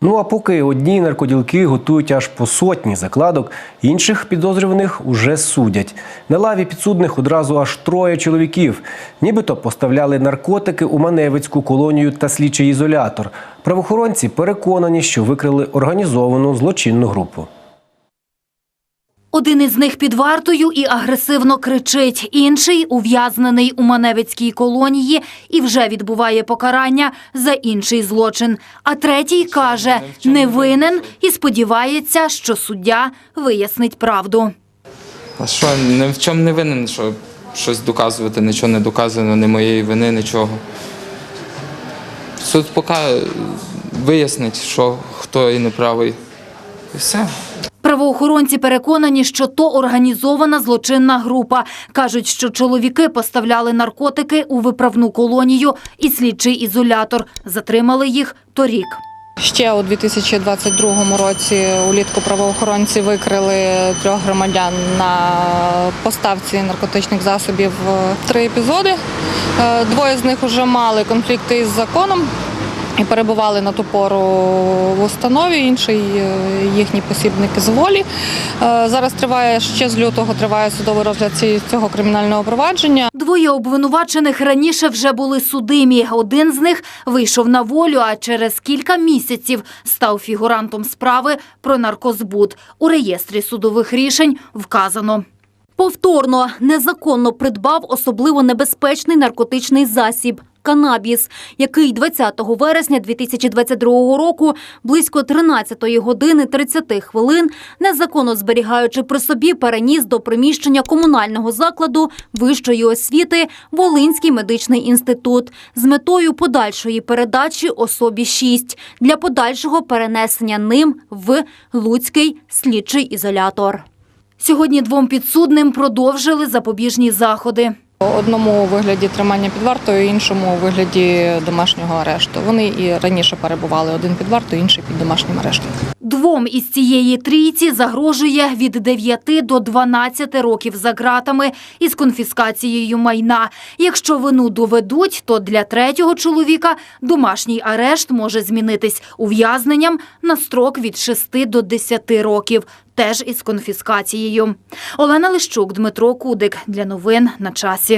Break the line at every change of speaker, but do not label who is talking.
Ну а поки одні наркоділки готують аж по сотні закладок, інших підозрюваних уже судять. На лаві підсудних одразу аж троє чоловіків. Нібито поставляли наркотики у Маневицьку колонію та слідчий ізолятор. Правоохоронці переконані, що викрили організовану злочинну групу.
Один із них під вартою і агресивно кричить. Інший ув'язнений у Маневицькій колонії і вже відбуває покарання за інший злочин. А третій каже, не винен і сподівається, що суддя вияснить правду.
А що, ні в чому не винен, що щось доказувати, нічого не доказано, ні моєї вини, нічого. Суд поки вияснить, що хто і неправий. І все.
Правоохоронці переконані, що то організована злочинна група. Кажуть, що чоловіки поставляли наркотики у виправну колонію і слідчий ізолятор. Затримали їх торік.
Ще у 2022 році улітку правоохоронці викрили трьох громадян на поставці наркотичних засобів три епізоди. Е, Двоє з них вже мали конфлікти із законом і перебували на ту пору в установі. Інший е, їхній посібник з волі. Е, Зараз триває ще з лютого триває судовий розгляд цього кримінального провадження.
Двоє обвинувачених раніше вже були судимі. Один з них вийшов на волю, а через кілька місяців став фігурантом справи про наркозбут. У реєстрі судових рішень вказано.
Повторно незаконно придбав особливо небезпечний наркотичний засіб канабіс, який 20 вересня 2022 року близько 13 години 30 хвилин, незаконно зберігаючи при собі, переніс до приміщення комунального закладу вищої освіти Волинський медичний інститут з метою подальшої передачі особі 6 для подальшого перенесення ним в Луцький слідчий ізолятор.
Сьогодні двом підсудним продовжили запобіжні заходи.
Одному у вигляді тримання під вартою, іншому у вигляді домашнього арешту. Вони і раніше перебували один під вартою, інший під домашнім арештом.
Двом із цієї трійці загрожує від 9 до 12 років за ґратами із конфіскацією майна. Якщо вину доведуть, то для третього чоловіка домашній арешт може змінитись ув'язненням на строк від 6 до 10 років. Теж із конфіскацією. Олена Лищук, Дмитро Кудик. Для новин на часі.